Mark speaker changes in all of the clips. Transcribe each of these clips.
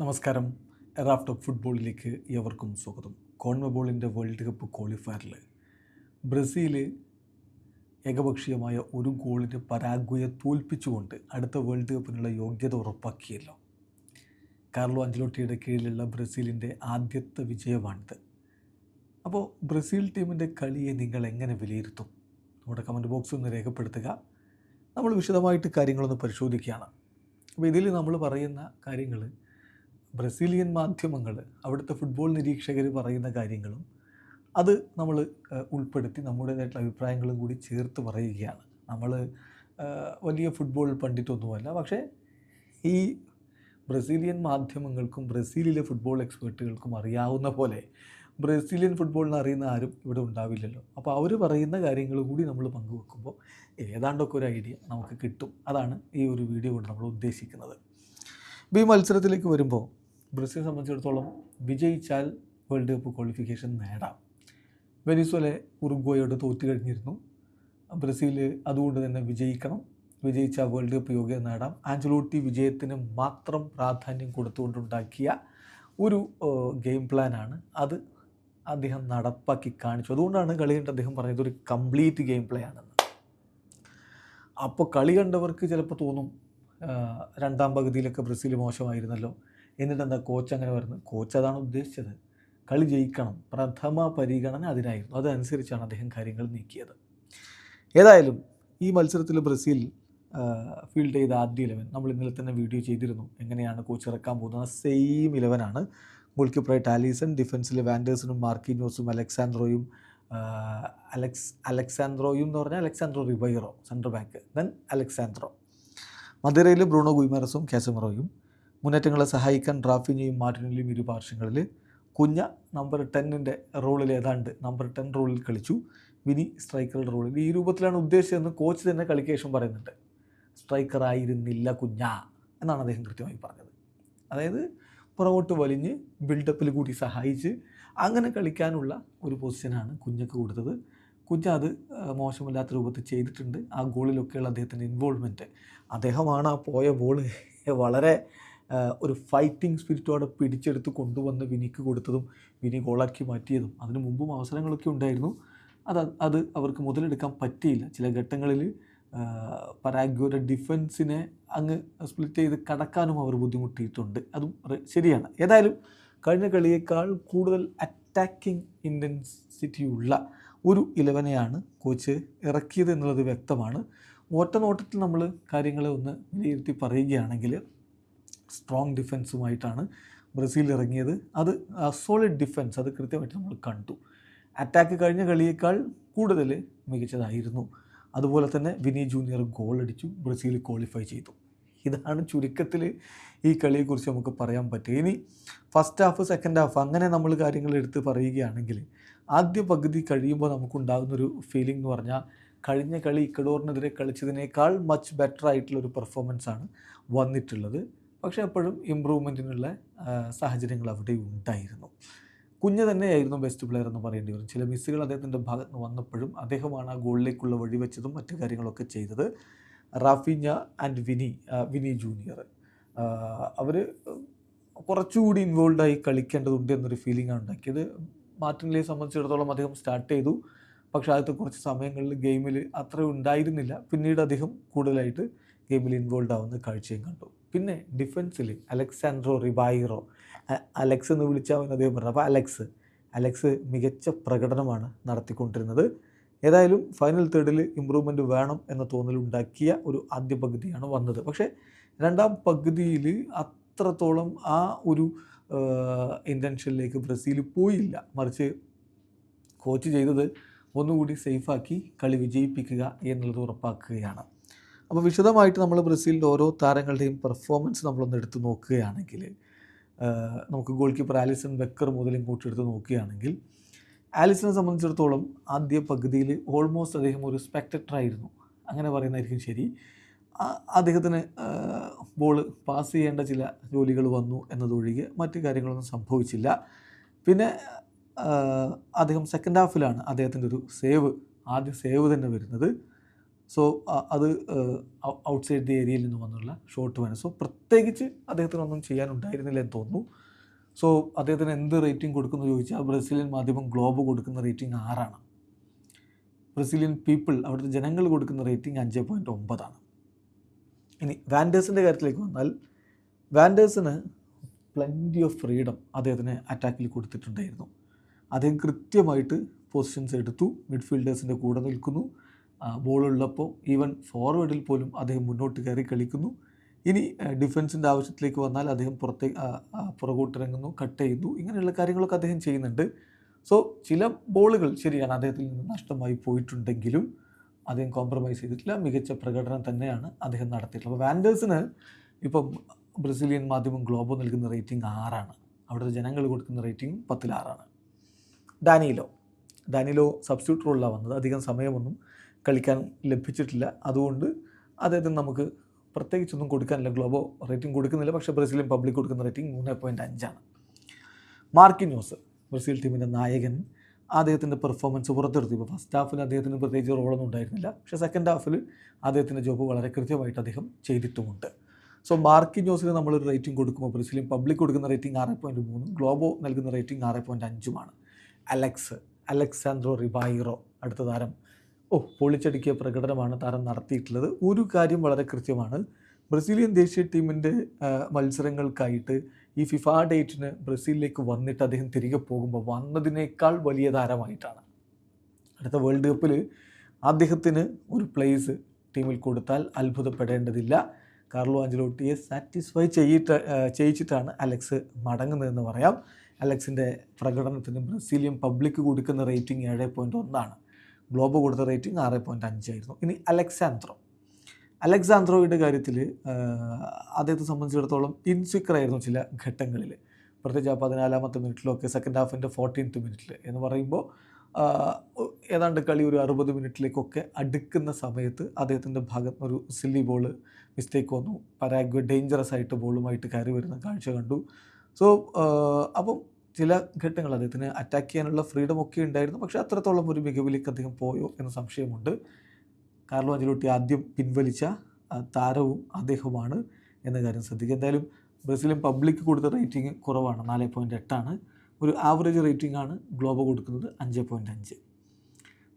Speaker 1: നമസ്കാരം. എറാഫ്റ്റ് ഓഫ് ഫുട്ബോളിലേക്ക് എവർക്കും സ്വാഗതം. കോൺമബോളിന്റെ വേൾഡ് കപ്പ് ക്വാളിഫയറിൽ ബ്രസീൽ ഏകപക്ഷീയമായ ഒരു ഗോളിന് പരാഗ്വയെ തോൽപ്പിച്ചുകൊണ്ട് അടുത്ത വേൾഡ് കപ്പിനുള്ള യോഗ്യത ഉറപ്പാക്കിയല്ലോ. കാർലോ അഞ്ചലോട്ടിയുടെ കീഴിലുള്ള ബ്രസീലിന്റെ ആദ്യത്തെ വിജയമാണിത്. അപ്പോൾ ബ്രസീൽ ടീമിന്റെ കളിയെ നിങ്ങൾ എങ്ങനെ വിലയിരുത്തും? നമ്മുടെ കമന്റ് ബോക്സിൽ ഒന്ന് രേഖപ്പെടുത്തുക. നമ്മൾ വിശദമായിട്ട് കാര്യങ്ങളൊന്ന് പരിശോധിക്കുകയാണ്. അപ്പോൾ ഇതിൽ നമ്മൾ പറയുന്ന കാര്യങ്ങൾ ബ്രസീലിയൻ മാധ്യമങ്ങൾ അവിടുത്തെ ഫുട്ബോൾ നിരീക്ഷകർ പറയുന്ന കാര്യങ്ങളും അത് നമ്മൾ ഉൾപ്പെടുത്തി നമ്മുടേതായിട്ടുള്ള അഭിപ്രായങ്ങളും കൂടി ചേർത്ത് പറയുകയാണ്. നമ്മൾ വലിയ ഫുട്ബോൾ പണ്ഡിറ്റൊന്നുമല്ല. പക്ഷേ ഈ ബ്രസീലിയൻ മാധ്യമങ്ങൾക്കും ബ്രസീലിലെ ഫുട്ബോൾ എക്സ്പേർട്ടുകൾക്കും അറിയാവുന്ന പോലെ ബ്രസീലിയൻ ഫുട്ബോളിനെ അറിയുന്ന ആരും ഇവിടെ ഉണ്ടാവില്ലല്ലോ. അപ്പോൾ അവർ പറയുന്ന കാര്യങ്ങൾ കൂടി നമ്മൾ പങ്കുവെക്കുമ്പോൾ ഏതാണ്ടൊക്കെ ഒരു ഐഡിയ നമുക്ക് കിട്ടും. അതാണ് ഈ ഒരു വീഡിയോ കൊണ്ട് നമ്മൾ ഉദ്ദേശിക്കുന്നത്. ഇപ്പോൾ ഈ മത്സരത്തിലേക്ക് വരുമ്പോൾ ബ്രസീലിനെ സംബന്ധിച്ചിടത്തോളം വിജയിച്ചാൽ വേൾഡ് കപ്പ് ക്വാളിഫിക്കേഷൻ നേടാം. വെനിസ്വലെ ഉറുഗ്വയോട് തോറ്റു കഴിഞ്ഞിരുന്നു. ബ്രസീൽ അതുകൊണ്ട് തന്നെ വിജയിക്കണം. വിജയിച്ച വേൾഡ് കപ്പ് യോഗ്യത നേടാം. ആഞ്ചലോട്ടി വിജയത്തിന് മാത്രം പ്രാധാന്യം കൊടുത്തുകൊണ്ടുണ്ടാക്കിയ ഒരു ഗെയിം പ്ലാനാണ് അത് അദ്ദേഹം നടപ്പാക്കി കാണിച്ചു. അതുകൊണ്ടാണ് കളി കണ്ട് അദ്ദേഹം പറഞ്ഞത് ഒരു കംപ്ലീറ്റ് ഗെയിം പ്ലേ ആണെന്ന്. അപ്പോൾ കളി കണ്ടവർക്ക് ചിലപ്പോൾ തോന്നും രണ്ടാം പകുതിയിലൊക്കെ ബ്രസീൽ മോശമായിരുന്നല്ലോ. എന്നിട്ട് എന്താ കോച്ച് അങ്ങനെ വരുന്നത് കോച്ച് അതാണ് ഉദ്ദേശിച്ചത്. കളി ജയിക്കണം. പ്രഥമ പരിഗണന അതിനായിരുന്നു. അതനുസരിച്ചാണ് അദ്ദേഹം കാര്യങ്ങൾ നീക്കിയത്. ഏതായാലും ഈ മത്സരത്തിൽ ബ്രസീൽ ഫീൽഡ് ചെയ്ത ആദ്യ ഇലവൻ നമ്മൾ ഇന്നലെ തന്നെ വീഡിയോ ചെയ്തിരുന്നു. എങ്ങനെയാണ് കോച്ച് ഇറക്കാൻ പോകുന്നത്? സെയിം ഇലവനാണ് ഗോൾ കീപ്പറായിട്ട് ആലീസൺ ഡിഫൻസിൽ വാൻഡേഴ്സണും മാർക്കിനോസും അലക്സാൻഡ്രോയും അലക്സ് അലക്സാൻഡ്രോയും എന്ന് പറഞ്ഞാൽ Alexsandro Ribeiro central back then Alexsandro. മധുരയിൽ ബ്രൂണോ ഗുയ്മറസും കാസമറോയും. മുന്നേറ്റങ്ങളെ സഹായിക്കാൻ റാഫിനെയും മാർട്ടിനിലെയും ഇരു പാർശ്വങ്ങളിൽ. കുഞ്ഞ നമ്പർ ടെന്നിന്റെ റോളിൽ ഏതാണ്ട് നമ്പർ ടെൻ റോളിൽ കളിച്ചു. വിനി സ്ട്രൈക്കറുടെ റോളിൽ. ഈ രൂപത്തിലാണ് ഉദ്ദേശിച്ചതെന്ന് കോച്ച് തന്നെ കളിക്കേഷം പറയുന്നുണ്ട്. സ്ട്രൈക്കർ ആയിരുന്നില്ല കുഞ്ഞ എന്നാണ് അദ്ദേഹം കൃത്യമായി പറഞ്ഞത്. അതായത് പുറകോട്ട് വലിഞ്ഞ് ബിൽഡപ്പിൽ കൂടി സഹായിച്ച് അങ്ങനെ കളിക്കാനുള്ള ഒരു പൊസിഷനാണ് കുഞ്ഞക്ക് കൊടുത്തത്. കുഞ്ഞ അത് മോശമില്ലാത്ത രൂപത്തിൽ ചെയ്തിട്ടുണ്ട്. ആ ഗോളിലൊക്കെയുള്ള അദ്ദേഹത്തിന്റെ ഇൻവോൾവ്മെന്റ് അദ്ദേഹമാണ് ആ പോയ ബോൾ വളരെ ഒരു ഫൈറ്റിംഗ് സ്പിരിറ്റോടെ പിടിച്ചെടുത്ത് കൊണ്ടുവന്ന് വിനിക്ക് കൊടുത്തതും വിനി ഗോളാക്കി മാറ്റിയതും. അതിന് മുമ്പും അവസരങ്ങളൊക്കെ ഉണ്ടായിരുന്നു. അത് അത് അവർക്ക് മുതലെടുക്കാൻ പറ്റിയില്ല. ചില ഘട്ടങ്ങളിൽ പരാഗ്വയുടെ ഡിഫൻസിനെ അങ്ങ് സ്പ്ലിറ്റ് ചെയ്ത് കടക്കാനും അവർ ബുദ്ധിമുട്ടിയിട്ടുണ്ട്. അതും ശരിയാണ്. ഏതായാലും കഴിഞ്ഞ കളിയേക്കാൾ കൂടുതൽ അറ്റാക്കിംഗ് ഇന്റൻസിറ്റി ഉള്ള ഒരു ഇലവനെയാണ് കോച്ച് ഇറക്കിയത് എന്നുള്ളത് വ്യക്തമാണ്. ഒറ്റ നോട്ടത്തിൽ നമ്മൾ കാര്യങ്ങളെ ഒന്ന് വിലയിരുത്തി പറയുകയാണെങ്കിൽ സ്ട്രോങ് ഡിഫൻസുമായിട്ടാണ് ബ്രസീൽ ഇറങ്ങിയത് അത് സോളിഡ് ഡിഫൻസ് അത് കൃത്യമായിട്ട് നമ്മൾ കണ്ടു. അറ്റാക്ക് കഴിഞ്ഞ കളിയേക്കാൾ കൂടുതൽ മികച്ചതായിരുന്നു. അതുപോലെ തന്നെ വിനി ജൂനിയർ ഗോൾ അടിച്ചു ബ്രസീൽ ക്വാളിഫൈ ചെയ്തു. ഇതാണ് ചുരുക്കത്തിൽ ഈ കളിയെക്കുറിച്ച് നമുക്ക് പറയാൻ പറ്റുക. ഇനി ഫസ്റ്റ് ഹാഫ് സെക്കൻഡ് ഹാഫ് അങ്ങനെ നമ്മൾ കാര്യങ്ങൾ എടുത്ത് പറയുകയാണെങ്കിൽ ആദ്യ പകുതി കഴിയുമ്പോൾ നമുക്കുണ്ടാകുന്നൊരു ഫീലിംഗ് എന്ന് പറഞ്ഞാൽ കഴിഞ്ഞ കളി ഇക്കഡോറിനെതിരെ കളിച്ചതിനേക്കാൾ മച്ച് ബെറ്റർ ആയിട്ടുള്ളൊരു പെർഫോമൻസ് ആണ് വന്നിട്ടുള്ളത്. പക്ഷേ അപ്പോഴും ഇമ്പ്രൂവ്മെന്റിനുള്ള സാഹചര്യങ്ങൾ അവിടെ ഉണ്ടായിരുന്നു. കുഞ്ഞ് തന്നെയായിരുന്നു ബെസ്റ്റ് പ്ലെയർ എന്ന് പറയേണ്ടി വരും. ചില മിസ്സുകൾ അദ്ദേഹത്തിന്റെ ഭാഗത്ത് നിന്ന് വന്നപ്പോഴും അദ്ദേഹമാണ് ആ ഗോളിലേക്കുള്ള വഴി വെച്ചതും മറ്റു കാര്യങ്ങളൊക്കെ ചെയ്തത്. Raphinha and Vini Vini Junior അവർ കുറച്ചുകൂടി ഇൻവോൾവ് ആയി കളിക്കേണ്ടതുണ്ട് എന്നൊരു ഫീലിംഗ് ഫീലിംഗാണ് ഉണ്ടാക്കിയത്. മാർട്ടിനിലെ സംബന്ധിച്ചിടത്തോളം അദ്ദേഹം സ്റ്റാർട്ട് ചെയ്തു. പക്ഷേ ആദ്യത്തെ കുറച്ച് സമയങ്ങളിൽ ഗെയിമിൽ അത്ര ഉണ്ടായിരുന്നില്ല. പിന്നീട് അദ്ദേഹം കൂടുതലായിട്ട് ഗെയിമിൽ ഇൻവോൾവ് ആവുന്ന കാഴ്ചയും കണ്ടു. പിന്നെ ഡിഫൻസിൽ അലക്സാൻഡ്രോ റിബായിറോ അലക്സ് എന്ന് വിളിച്ചാൽ അദ്ദേഹം പറഞ്ഞു അപ്പോൾ അലക്സ് അലക്സ് മികച്ച പ്രകടനമാണ് നടത്തിക്കൊണ്ടിരുന്നത്. ഏതായാലും ഫൈനൽ തേർഡിൽ ഇമ്പ്രൂവ്മെന്റ് വേണം എന്ന തോന്നലുണ്ടാക്കിയ ഒരു ആദ്യ പകുതിയാണ് വന്നത്. പക്ഷേ രണ്ടാം പകുതിയിൽ അത്രത്തോളം ആ ഒരു ഇന്റൻഷനിലേക്ക് ബ്രസീൽ പോയില്ല. മറിച്ച് കോച്ച് ചെയ്തത് ഒന്നുകൂടി സേഫാക്കി കളി വിജയിപ്പിക്കുക എന്നുള്ളത് ഉറപ്പാക്കുകയാണ്. അപ്പോൾ വിശദമായിട്ട് നമ്മൾ ബ്രസീലിന്റെ ഓരോ താരങ്ങളുടെയും പെർഫോമൻസ് നമ്മളൊന്ന് എടുത്ത് നോക്കുകയാണെങ്കിൽ നമുക്ക് ഗോൾ കീപ്പർ ആലിസൺ ബെക്കർ മുതൽ ഇങ്ങോട്ട് എടുത്ത് നോക്കുകയാണെങ്കിൽ ആലിസനെ സംബന്ധിച്ചിടത്തോളം ആദ്യ പകുതിയിൽ ഓൾമോസ്റ്റ് അദ്ദേഹം ഒരു സ്പെക്ടക്ടർ ആയിരുന്നു. അങ്ങനെ പറയുന്നതായിരിക്കും ശരി. അദ്ദേഹത്തിന് ബോൾ പാസ് ചെയ്യേണ്ട ചില ജോലികൾ വന്നു എന്നതൊഴികെ മറ്റു കാര്യങ്ങളൊന്നും സംഭവിച്ചില്ല. പിന്നെ അദ്ദേഹം സെക്കൻഡ് ഹാഫിലാണ് അദ്ദേഹത്തിന്റെ ഒരു സേവ് ആദ്യ സേവ് തന്നെ വരുന്നത്. സോ അത് ഔട്ട്സൈഡ് ദി ഏരിയയിൽ നിന്ന് വന്നുള്ള ഷോട്ട് വേണം സോ പ്രത്യേകിച്ച് അദ്ദേഹത്തിനൊന്നും ചെയ്യാനുണ്ടായിരുന്നില്ല എന്ന് തോന്നുന്നു. സോ അദ്ദേഹത്തിന് എന്ത് റേറ്റിംഗ് കൊടുക്കുന്നു ചോദിച്ചാൽ ബ്രസീലിയൻ മാധ്യമം ഗ്ലോബ് കൊടുക്കുന്ന റേറ്റിംഗ് ആറാണ്. ബ്രസീലിയൻ പീപ്പിൾ അവിടുത്തെ ജനങ്ങൾ കൊടുക്കുന്ന റേറ്റിംഗ് അഞ്ച് പോയിന്റ് ഒമ്പതാണ്. ഇനി വാൻഡേഴ്സിന്റെ കാര്യത്തിലേക്ക് വന്നാൽ വാൻഡേഴ്സിന് പ്ലന്റി ഓഫ് ഫ്രീഡം അദ്ദേഹത്തിന് അറ്റാക്കിൽ കൊടുത്തിട്ടുണ്ടായിരുന്നു. അദ്ദേഹം കൃത്യമായിട്ട് പൊസിഷൻസ് എടുത്തു മിഡ്ഫീൽഡേഴ്സിന്റെ കൂടെ നിൽക്കുന്നു. ബോളുള്ളപ്പോൾ ഈവൻ ഫോർവേഡിൽ പോലും അദ്ദേഹം മുന്നോട്ട് കയറി കളിക്കുന്നു. ഇനി ഡിഫൻസിന്റെ ആവശ്യത്തിലേക്ക് വന്നാൽ അദ്ദേഹം പുറത്തേക്ക് പുറകോട്ടിറങ്ങുന്നു കട്ട് ചെയ്യുന്നു ഇങ്ങനെയുള്ള കാര്യങ്ങളൊക്കെ അദ്ദേഹം ചെയ്യുന്നുണ്ട്. സോ ചില ബോളുകൾ ശരിയാണ് അദ്ദേഹത്തിൽ നിന്ന് നഷ്ടമായി പോയിട്ടുണ്ടെങ്കിലും അദ്ദേഹം കോംപ്രമൈസ് ചെയ്തിട്ടില്ല. മികച്ച പ്രകടനം തന്നെയാണ് അദ്ദേഹം നടത്തിയിട്ടുള്ളത്. അപ്പോൾ വാൻഡേഴ്സിന് ഇപ്പം ബ്രസീലിയൻ മാധ്യമം ഗ്ലോബോ നൽകുന്ന റേറ്റിംഗ് ആറാണ്. അവിടുത്തെ ജനങ്ങൾ കൊടുക്കുന്ന റേറ്റിംഗ് പത്തിലാറാണ്. ഡാനിയിലോ ഡാനിയിലോ സബ്സ്റ്റിറ്റ്യൂട്ട് റോളിലാണ് വന്നത്. അധികം സമയമൊന്നും കളിക്കാൻ ലഭിച്ചിട്ടില്ല. അതുകൊണ്ട് അദ്ദേഹത്തിന് നമുക്ക് പ്രത്യേകിച്ചൊന്നും കൊടുക്കാനില്ല. ഗ്ലോബോ റേറ്റിംഗ് കൊടുക്കുന്നില്ല. പക്ഷേ ബ്രസീലിയൻ പബ്ലിക് കൊടുക്കുന്ന റേറ്റിംഗ് മൂന്ന് പോയിന്റ് അഞ്ചാണ് മാർക്കിന്യോസ് ബ്രസീൽ ടീമിന്റെ നായകൻ. അദ്ദേഹത്തിന്റെ പെർഫോമൻസ് പുറത്തെടുത്തു. ഇപ്പോൾ ഫസ്റ്റ് ഹാഫിൽ അദ്ദേഹത്തിന് പ്രത്യേകിച്ച് റോളൊന്നും ഉണ്ടായിരുന്നില്ല. പക്ഷേ സെക്കൻഡ് ഹാഫിൽ അദ്ദേഹത്തിന്റെ ജോബ് വളരെ കൃത്യമായിട്ട് അദ്ദേഹം ചെയ്തിട്ടുമുണ്ട്. സോ മാർക്കിന്യോസിന് നമ്മളൊരു റേറ്റിംഗ് കൊടുക്കുമ്പോൾ ബ്രസീലിയൻ പബ്ലിക് കൊടുക്കുന്ന റേറ്റിംഗ് ആറ് പോയിന്റ് മൂന്നും ഗ്ലോബോ നൽകുന്ന റേറ്റിംഗ് ആറ് പോയിന്റ് അഞ്ചുമാണ്. അലക്സ് അലക്സാൻഡ്രോ റിബായിറോ അടുത്ത താരം. ഓ പൊളിച്ചടുക്കിയ പ്രകടനമാണ് താരം നടത്തിയിട്ടുള്ളത്. ഒരു കാര്യം വളരെ കൃത്യമാണ്. ബ്രസീലിയൻ ദേശീയ ടീമിന്റെ മത്സരങ്ങൾക്കായിട്ട് ഈ ഫിഫ ഡേറ്റിന് ബ്രസീലിലേക്ക് വന്നിട്ട് അദ്ദേഹം തിരികെ പോകുമ്പോൾ വന്നതിനേക്കാൾ വലിയ താരമായിട്ടാണ്. അടുത്ത വേൾഡ് കപ്പിൽ അദ്ദേഹത്തിന് ഒരു പ്ലേസ് ടീമിൽ കൊടുത്താൽ അത്ഭുതപ്പെടേണ്ടതില്ല. കാർലോ ആഞ്ചലോട്ടിയെ സാറ്റിസ്ഫൈ ചെയ്യിട്ട് ചെയ്യിച്ചിട്ടാണ് അലക്സ് മടങ്ങുന്നതെന്ന് പറയാം. അലക്സിന്റെ പ്രകടനത്തിന് ബ്രസീലിയൻ പബ്ലിക് കൊടുക്കുന്ന റേറ്റിംഗ് ഏഴ് പോയിന്റ് ഒന്നാണ്. ഗ്ലോബ് കൊടുത്ത റേറ്റിംഗ് ആറ് പോയിന്റ് അഞ്ചായിരുന്നു ഇനി അലക്സാൻഡ്രോ. അലക്സാൻഡ്രോയുടെ കാര്യത്തിൽ അദ്ദേഹത്തെ സംബന്ധിച്ചിടത്തോളം ഇൻസിക്കർ ആയിരുന്നു ചില ഘട്ടങ്ങളിൽ പ്രത്യേകിച്ച് ആ പതിനാലാമത്തെ മിനിറ്റിലൊക്കെ സെക്കൻഡ് ഹാഫിന്റെ ഫോർട്ടീൻത്ത് മിനിറ്റിൽ എന്ന് പറയുമ്പോൾ ഏതാണ്ട് കളി ഒരു അറുപത് മിനിറ്റിലേക്കൊക്കെ അടുക്കുന്ന സമയത്ത് അദ്ദേഹത്തിന്റെ ഭാഗത്ത് ഒരു സില്ലി ബോൾ മിസ്റ്റേക്ക് വന്നു. പരാഗ്വ ഡേഞ്ചറസ് ആയിട്ട് ബോളുമായിട്ട് കയറി വരുന്ന കാഴ്ച കണ്ടു. സോ അപ്പം ചില ഘട്ടങ്ങൾ അദ്ദേഹത്തിന് അറ്റാക്ക് ചെയ്യാനുള്ള ഫ്രീഡം ഒക്കെ ഉണ്ടായിരുന്നു. പക്ഷേ അത്രത്തോളം ഒരു മികവിലേക്ക് അദ്ദേഹം പോയോ എന്ന സംശയമുണ്ട്. കാർലോ അഞ്ചലോട്ടി ആദ്യം പിൻവലിച്ച താരവും അദ്ദേഹമാണ് എന്ന കാര്യം ശ്രദ്ധിക്കുക. എന്തായാലും ബ്രസീലിയൻ പബ്ലിക് കൊടുത്ത റേറ്റിംഗ് കുറവാണ്. നാല് പോയിന്റ് എട്ടാണ്. ഒരു ആവറേജ് റേറ്റിംഗ് ആണ് ഗ്ലോബ കൊടുക്കുന്നത് അഞ്ച് പോയിന്റ് അഞ്ച്.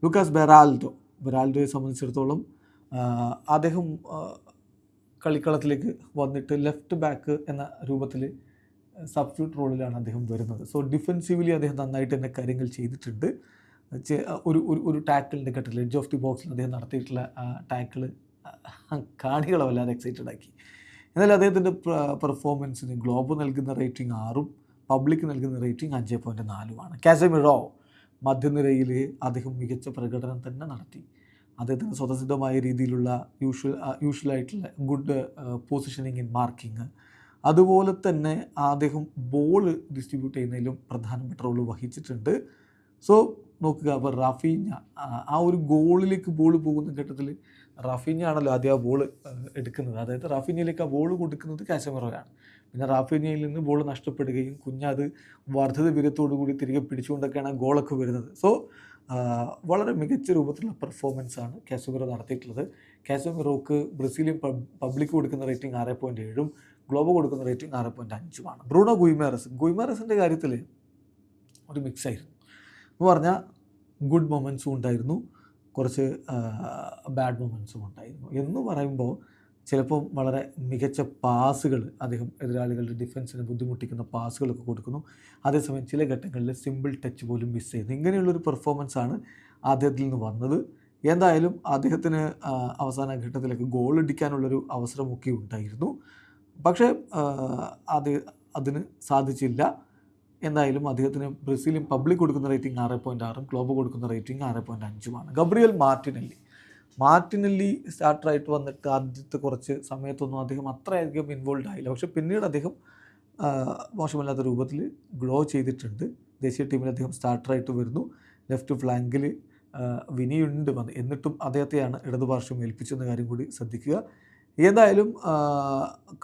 Speaker 1: ലൂക്കാസ് ബെറാൽഡോ ബെറാൽഡോയെ സംബന്ധിച്ചിടത്തോളം അദ്ദേഹം കളിക്കളത്തിലേക്ക് വന്നിട്ട് ലെഫ്റ്റ് ബാക്ക് എന്ന രൂപത്തിൽ സബ്സ്റ്റിറ്റ്യൂട്ട് റോളിലാണ് അദ്ദേഹം വരുന്നത്. സോ ഡിഫെൻസീവ്ലി അദ്ദേഹം നന്നായിട്ട് തന്നെ കാര്യങ്ങൾ ചെയ്തിട്ടുണ്ട്. ഒരു ഒരു ഒരു ടാക്കിളിന്റെ ഘട്ടത്തിൽ എഡ്ജ് ഓഫ് ദി ബോക്സിൽ അദ്ദേഹം നടത്തിയിട്ടുള്ള ടാക്കിൾ കാണികളെ വല്ലാതെ എക്സൈറ്റഡ് ആക്കി. എന്നാൽ അദ്ദേഹത്തിന്റെ പെർഫോമൻസിന് ഗ്ലോബ് നൽകുന്ന റേറ്റിംഗ് ആറും പബ്ലിക് നൽകുന്ന റേറ്റിംഗ് അഞ്ച് പോയിന്റ് നാലുമാണ്. കാസമിറോ മധ്യനിരയിൽ അദ്ദേഹം മികച്ച പ്രകടനം തന്നെ നടത്തി. അദ്ദേഹത്തിന് സ്വതസിദ്ധമായ രീതിയിലുള്ള യൂഷ്വൽ യൂഷ്വലായിട്ടുള്ള ഗുഡ് പൊസിഷനിങ് ഇൻ മാർക്കിങ് അതുപോലെ തന്നെ അദ്ദേഹം ബോൾ ഡിസ്ട്രിബ്യൂട്ട് ചെയ്യുന്നതിലും പ്രധാനപ്പെട്ട റോൾ വഹിച്ചിട്ടുണ്ട്. സോ നോക്കുക അപ്പോൾ റഫീഞ്ഞ ആ ഒരു ഗോളിലേക്ക് ബോൾ പോകുന്ന ഘട്ടത്തിൽ റഫീഞ്ഞ ആണല്ലോ ആദ്യം ആ ബോൾ എടുക്കുന്നത്. അതായത് റഫീഞ്ഞയിലേക്ക് ആ ബോൾ കൊടുക്കുന്നത് കാശമിറോയാണ്. പിന്നെ റാഫീഞ്ഞയിൽ നിന്ന് ബോൾ നഷ്ടപ്പെടുകയും കുഞ്ഞത് വർദ്ധിത വിരത്തോടു കൂടി തിരികെ പിടിച്ചുകൊണ്ടൊക്കെയാണ് ആ ഗോളൊക്കെ വരുന്നത്. സോ വളരെ മികച്ച രൂപത്തിലുള്ള പെർഫോമൻസ് ആണ് കാസമിറോ നടത്തിയിട്ടുള്ളത്. കാസമിറോക്ക് ബ്രസീലിയൻ പബ്ലിക് കൊടുക്കുന്ന റേറ്റിംഗ് ആറ് പോയിന്റ് ഏഴും ഗ്ലോബോ കൊടുക്കുന്ന റേറ്റിംഗ് ആറ് പോയിന്റ് അഞ്ചുമാണ് ബ്രൂണോ ഗുയ്മേറസ് ഗുയ്മേറസിന്റെ കാര്യത്തിൽ ഒരു മിക്സ് ആയിരുന്നു. എന്ന് പറഞ്ഞാൽ ഗുഡ് മൊമെൻസും ഉണ്ടായിരുന്നു. കുറച്ച് ബാഡ് മൊമെൻസും ഉണ്ടായിരുന്നു. എന്ന് പറയുമ്പോൾ ചിലപ്പോൾ വളരെ മികച്ച പാസുകൾ അദ്ദേഹം എതിരാളികളുടെ ഡിഫൻസിനെ ബുദ്ധിമുട്ടിക്കുന്ന പാസുകളൊക്കെ കൊടുക്കുന്നു. അതേസമയം ചില ഘട്ടങ്ങളിൽ സിമ്പിൾ ടച്ച് പോലും മിസ് ചെയ്യുന്നു. ഇങ്ങനെയുള്ളൊരു പെർഫോമൻസ് ആണ് അദ്ദേഹത്തിൽ നിന്ന് വന്നത്. എന്തായാലും അദ്ദേഹത്തിന് അവസാന ഘട്ടത്തിലേക്ക് ഗോൾ അടിക്കാനുള്ളൊരു അവസരമൊക്കെ ഉണ്ടായിരുന്നു. പക്ഷേ അത് അതിന് സാധിച്ചില്ല. എന്തായാലും അദ്ദേഹത്തിന് ബ്രസീലിയൻ പബ്ലിക് കൊടുക്കുന്ന റേറ്റിംഗ് ആറ് പോയിന്റ് ആറും ഗ്ലോബ് കൊടുക്കുന്ന റേറ്റിംഗ് ആറ് പോയിന്റ് അഞ്ചുമാണ്. Gabriel Martinelli. മാർട്ടിനല്ലി സ്റ്റാർട്ടറായിട്ട് വന്നിട്ട് ആദ്യത്തെ കുറച്ച് സമയത്തൊന്നും അദ്ദേഹം അത്രയധികം ഇൻവോൾവ് ആയില്ല. പക്ഷേ പിന്നീട് അദ്ദേഹം മോശമല്ലാത്ത രൂപത്തിൽ ഗ്ലോ ചെയ്തിട്ടുണ്ട്. ദേശീയ ടീമിൽ അദ്ദേഹം സ്റ്റാർട്ടറായിട്ട് വരുന്നു. ലെഫ്റ്റ് ഫ്ലാങ്കിൽ വിനിയുണ്ട് വന്ന്. എന്നിട്ടും അദ്ദേഹത്തെയാണ് ഇടതുപാർശ്വം ഏൽപ്പിച്ചെന്ന കാര്യം കൂടി ശ്രദ്ധിക്കുക. ഏതായാലും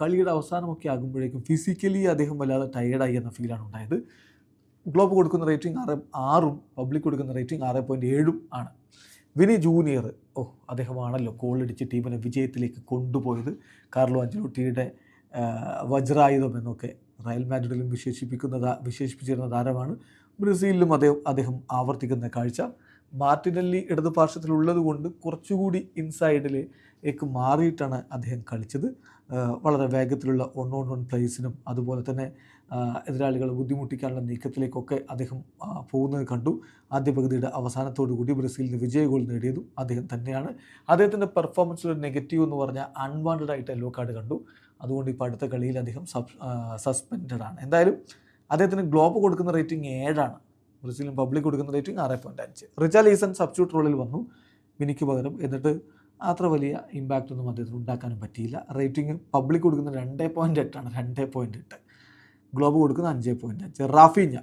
Speaker 1: കളിയുടെ അവസാനമൊക്കെ ആകുമ്പോഴേക്കും ഫിസിക്കലി അദ്ദേഹം വല്ലാതെ ടയേർഡായി എന്ന ഫീലാണ് ഉണ്ടായത്. ഗ്ലോബ് കൊടുക്കുന്ന റേറ്റിംഗ് ആറ് ആറും പബ്ലിക് കൊടുക്കുന്ന റേറ്റിംഗ് ആറ് പോയിന്റ് ഏഴും ആണ്. വിനി ജൂനിയർ ഓ അദ്ദേഹമാണല്ലോ ഗോളടിച്ച് ടീമിനെ വിജയത്തിലേക്ക് കൊണ്ടുപോയത്. കാർലോ അഞ്ചലോട്ടിയുടെ വജ്രായുധം എന്നൊക്കെ റയൽ മാഡ്രിഡിലും വിശേഷിപ്പിക്കുന്ന വിശേഷിപ്പിച്ചിരുന്ന താരമാണ്. ബ്രസീലിലും അദ്ദേഹം അദ്ദേഹം ആവർത്തിക്കുന്ന കാഴ്ച. മാർട്ടിനല്ലി ഇടത് പാർശ്വത്തിലുള്ളതുകൊണ്ട് കുറച്ചുകൂടി ഇൻസൈഡിലേക്ക് മാറിയിട്ടാണ് അദ്ദേഹം കളിച്ചത്. വളരെ വേഗത്തിലുള്ള വൺ ഓൺ വൺ പ്ലേസിനും അതുപോലെ തന്നെ എതിരാളികൾ ബുദ്ധിമുട്ടിക്കാനുള്ള നീക്കത്തിലേക്കൊക്കെ അദ്ദേഹം പോകുന്നത് കണ്ടു. ആദ്യ പകുതിയുടെ അവസാനത്തോടു കൂടി ബ്രസീലിന് വിജയ ഗോൾ നേടിയതും അദ്ദേഹം തന്നെയാണ്. അദ്ദേഹത്തിന്റെ പെർഫോമൻസിൽ ഒരു നെഗറ്റീവ് എന്ന് പറഞ്ഞാൽ അൺവാണ്ടഡ് ആയിട്ട് യെല്ലോ കാർഡ് കണ്ടു. അതുകൊണ്ട് ഇപ്പോൾ അടുത്ത കളിയിൽ അദ്ദേഹം സസ്പെൻഡഡ് ആണ്. എന്തായാലും അദ്ദേഹത്തിന് ഗ്ലോബ് കൊടുക്കുന്ന റേറ്റിംഗ് ഏഴാണ്. ബ്രസീലും പബ്ലിക് കൊടുക്കുന്ന റേറ്റിംഗ് ആറ് പോയിന്റ് അഞ്ച്. റിച്ചാൽ ഈസൺ സബ്സ്റ്റിറ്റ്യൂട്ട് റോളിൽ വന്നു. മിനിക്ക് പകരം എന്നിട്ട് അത്ര വലിയ ഇമ്പാക്റ്റ് ഒന്നും അദ്ദേഹത്തിന് ഉണ്ടാക്കാനും പറ്റിയില്ല. റേറ്റിംഗ് പബ്ലിക് കൊടുക്കുന്ന രണ്ട് പോയിന്റ് എട്ടാണ് രണ്ട് പോയിന്റ് എട്ട്. ഗ്ലോബ് കൊടുക്കുന്ന അഞ്ച് പോയിന്റ് അഞ്ച്. റാഫീഞ്ഞ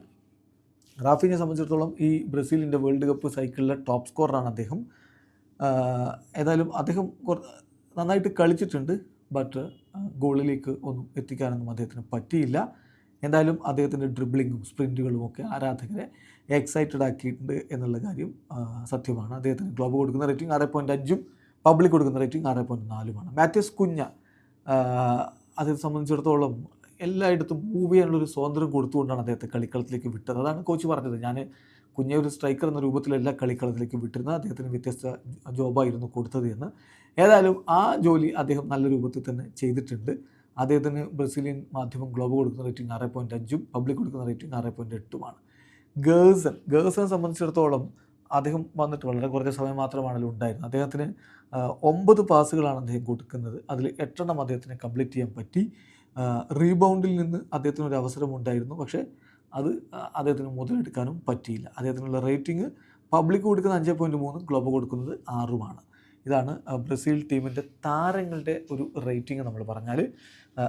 Speaker 1: റാഫീഞ്ഞെ സംബന്ധിച്ചിടത്തോളം ഈ ബ്രസീലിന്റെ വേൾഡ് കപ്പ് സൈക്കിളിലെ ടോപ്പ് സ്കോറാണ് അദ്ദേഹം. ഏതായാലും അദ്ദേഹം നന്നായിട്ട് കളിച്ചിട്ടുണ്ട്. ബട്ട് ഗോളിലേക്ക് ഒന്നും എത്തിക്കാനൊന്നും അദ്ദേഹത്തിന് പറ്റിയില്ല. എന്തായാലും അദ്ദേഹത്തിന്റെ ഡ്രിബ്ലിങ്ങും സ്പ്രിന്റുകളും ഒക്കെ ആരാധകരെ എക്സൈറ്റഡ് ആക്കിയിട്ടുണ്ട് എന്നുള്ള കാര്യം സത്യമാണ്. അദ്ദേഹത്തിന് ഗ്ലോബ് കൊടുക്കുന്ന റേറ്റിംഗ് ആറ് പോയിന്റ് അഞ്ചും പബ്ലിക് കൊടുക്കുന്ന റേറ്റിംഗ് ആറ് പോയിന്റ് നാലുമാണ്. മാത്യൂസ് കുഞ്ഞ അദ്ദേഹത്തെ സംബന്ധിച്ചിടത്തോളം എല്ലായിടത്തും മൂവ് ചെയ്യാനുള്ളൊരു സ്വാതന്ത്ര്യം കൊടുത്തുകൊണ്ടാണ് അദ്ദേഹത്തെ കളിക്കളത്തിലേക്ക് വിട്ടത്. അതാണ് കോച്ച് പറഞ്ഞത്. ഞാൻ കുഞ്ഞെ ഒരു സ്ട്രൈക്കർ എന്ന രൂപത്തിലല്ല കളിക്കളത്തിലേക്ക് വിട്ടിരുന്നത്. അദ്ദേഹത്തിന് വ്യത്യസ്ത ജോബായിരുന്നു കൊടുത്തത് എന്ന്. ഏതായാലും ആ ജോലി അദ്ദേഹം നല്ല രൂപത്തിൽ തന്നെ ചെയ്തിട്ടുണ്ട്. അദ്ദേഹത്തിന് ബ്രസീലിയൻ മാധ്യമം ഗ്ലോബ് കൊടുക്കുന്ന റേറ്റിംഗ് ആറ് പോയിന്റ് അഞ്ചും പബ്ലിക് കൊടുക്കുന്ന റേറ്റിംഗ് ആറ് പോയിന്റ് എട്ടുമാണ്. ഗേഴ്സൺ ഗേഴ്സനെ സംബന്ധിച്ചിടത്തോളം അദ്ദേഹം വന്നിട്ട് വളരെ കുറച്ച് സമയം മാത്രമാണല്ലോ ഉണ്ടായിരുന്നത്. അദ്ദേഹത്തിന് ഒമ്പത് പാസുകളാണ് അദ്ദേഹം കൊടുക്കുന്നത്. അതിൽ എട്ടെണ്ണം അദ്ദേഹത്തിന് കംപ്ലീറ്റ് ചെയ്യാൻ പറ്റി. റീബൗണ്ടിൽ നിന്ന് അദ്ദേഹത്തിന് ഒരു അവസരം ഉണ്ടായിരുന്നു. പക്ഷേ അത് അദ്ദേഹത്തിന് മുതലെടുക്കാനും പറ്റിയില്ല. അദ്ദേഹത്തിനുള്ള റേറ്റിംഗ് പബ്ലിക് കൊടുക്കുന്ന അഞ്ച് പോയിന്റ് മൂന്നും ഗ്ലോബ് കൊടുക്കുന്നത് ആറുമാണ്. ഇതാണ് ബ്രസീൽ ടീമിന്റെ താരങ്ങളുടെ ഒരു റേറ്റിംഗ് നമ്മൾ പറഞ്ഞാൽ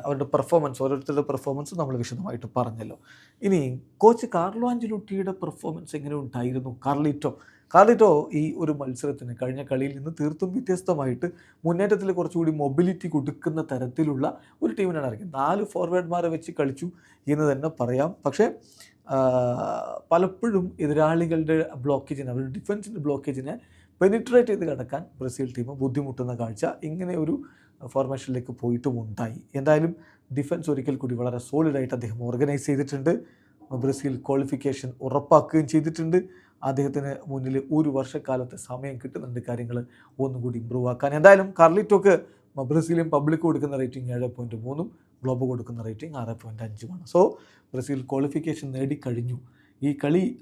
Speaker 1: അവരുടെ പെർഫോമൻസ് ഓരോരുത്തരുടെ പെർഫോമൻസ് നമ്മൾ വിശദമായിട്ട് പറഞ്ഞല്ലോ. ഇനി കോച്ച് കാർലോ ആഞ്ചലോട്ടിയുടെ പെർഫോമൻസ് എങ്ങനെ ഉണ്ടായിരുന്നു? കാർലിറ്റോ. കാർലിറ്റോ ഈ ഒരു മത്സരത്തിന് കഴിഞ്ഞ കളിയിൽ നിന്ന് തീർത്തും വ്യത്യസ്തമായിട്ട് മുന്നേറ്റത്തിൽ കുറച്ചുകൂടി മൊബിലിറ്റി കൊടുക്കുന്ന തരത്തിലുള്ള ഒരു ടീമിനാണ് ഇറങ്ങിയത്. നാല് ഫോർവേഡ്മാരെ വെച്ച് കളിച്ചു എന്ന് തന്നെ പറയാം. പക്ഷേ പലപ്പോഴും എതിരാളികളുടെ ബ്ലോക്കേജിനെ അവരുടെ ഡിഫൻസിന്റെ ബ്ലോക്കേജിനെ പെനിട്രേറ്റ് ചെയ്ത് കിടക്കാൻ ബ്രസീൽ ടീം ബുദ്ധിമുട്ടുന്ന കാഴ്ച ഇങ്ങനെ ഒരു ഫോർമേഷനിലേക്ക് പോയിട്ടും ഉണ്ടായി. എന്തായാലും ഡിഫൻസ് ഒരിക്കൽ കൂടി വളരെ സോളിഡായിട്ട് അദ്ദേഹം ഓർഗനൈസ് ചെയ്തിട്ടുണ്ട്. ബ്രസീൽ ക്വാളിഫിക്കേഷൻ ഉറപ്പാക്കുകയും ചെയ്തിട്ടുണ്ട്. അദ്ദേഹത്തിന് മുന്നിൽ ഒരു വർഷക്കാലത്തെ സമയം കിട്ടുന്നുണ്ട് കാര്യങ്ങൾ ഒന്നുകൂടി ഇമ്പ്രൂവ് ആക്കാൻ. എന്തായാലും കാർലിറ്റോക്ക് ബ്രസീലിയൻ പബ്ലിക് കൊടുക്കുന്ന റേറ്റിംഗ് ഏഴ് പോയിന്റ് മൂന്നും ഗ്ലോബ് കൊടുക്കുന്ന റേറ്റിംഗ് ആറ് പോയിന്റ് അഞ്ചുമാണ്. സോ ബ്രസീൽ ക്വാളിഫിക്കേഷൻ നേടിക്കഴിഞ്ഞു. ഈ കളി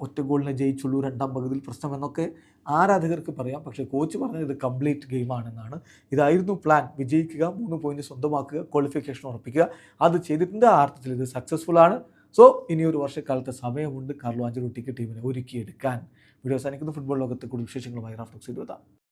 Speaker 1: ഒറ്റ ഗോളിനെ ജയിച്ചുള്ളൂ രണ്ടാം പകുതിയിൽ പ്രശ്നമെന്നൊക്കെ ആരാധകർക്ക് പറയാം. പക്ഷേ കോച്ച് പറഞ്ഞത് ഇത് കംപ്ലീറ്റ് ഗെയിമാണെന്നാണ്. ഇതായിരുന്നു പ്ലാൻ. വിജയിക്കുക മൂന്ന് പോയിന്റ് സ്വന്തമാക്കുക ക്വാളിഫിക്കേഷൻ ഉറപ്പിക്കുക. അത് ചെയ്തിട്ടുണ്ട്. ആ അർത്ഥത്തിൽ ഇത് സക്സസ്ഫുൾ ആണ്. സോ ഇനി ഒരു വർഷക്കാലത്തെ സമയമുണ്ട്. കാർലോ ആഞ്ചലോട്ടിക്ക് ടീമിനെ ഒരുക്കിയെടുക്കാൻ. വീഡിയോ അവസാനിക്കുന്ന. ഫുട്ബോൾ ലോകത്തെ കൂടുതൽ വിശേഷങ്ങളുമായി റാഫ്റ്റോക്സ് എഴുതാം